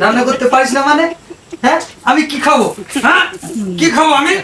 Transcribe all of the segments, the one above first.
রান্না করতে পারিস না মানে? হ্যাঁ? আমি কি খাব? হ্যাঁ? কি খাব আমি?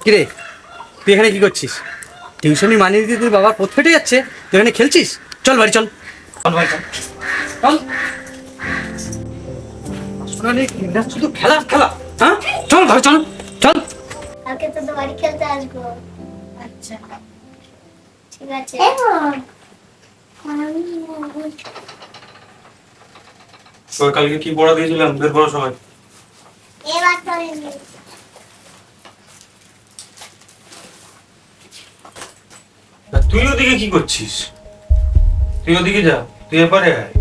কিরে তুই এখানে কি করছিস? টিউশনি মানিয়ে দিতে তুই বাবার পথ ফেটে যাচ্ছে তুই এখানে খেলছিস? চল বাড়ি চল। চল বাড়ি চল। চল। আসলে খেলা খেলা হ্যাঁ? চল ঘরে চল চল। কালকে তো তো বাড়ি খেলতে আসব। আচ্ছা। ঠিক আছে। কালকে কি পড়া দিয়েছিলাম বের করো সবাই এবার তো তুই ওদিকে কি করছিস? তুই ওদিকে যা তুই এপারে আয়।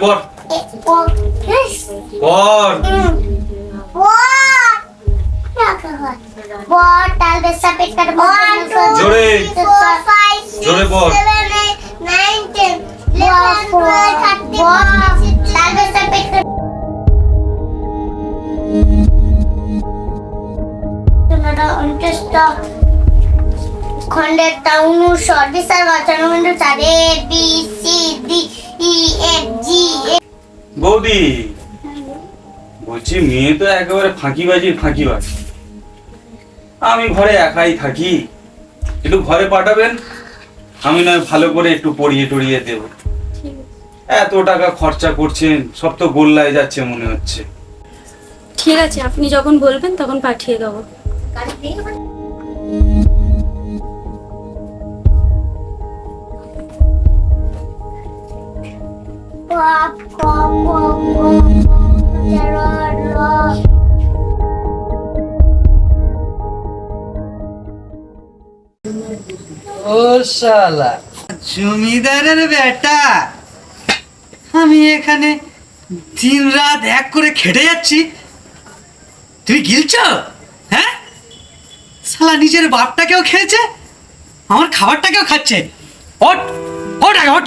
বল। জোরে। জোরে পনেরো, উনত্রিশটা, খন্ডেরটা অনুসর কিন্তু চার B C D E F G বৌদি বলছি মেয়ে তো একেবারে ফাঁকিবাজি ফাঁকিবাজ। আমি ঘরে একাই থাকি। একটু ঘরে পাঠাবেন? আমি নয় ভালো করে একটু পড়িয়ে টড়িয়ে দেব। এত টাকা খরচা করছেন সব তো গোল্লায় যাচ্ছে মনে হচ্ছে। ঠিক আছে, আপনি যখন বলবেন তখন পাঠিয়ে দেবো। ও শালা, জমিদারের বেটা। আমি এখানে দিন রাত এক করে খেটে যাচ্ছি। তুই গিলছ হ্যাঁ? শালা নিজের বাপটাকেও খেয়েছে আমার খাবারটাকেও খাচ্ছে। ওট ওট আগে ওট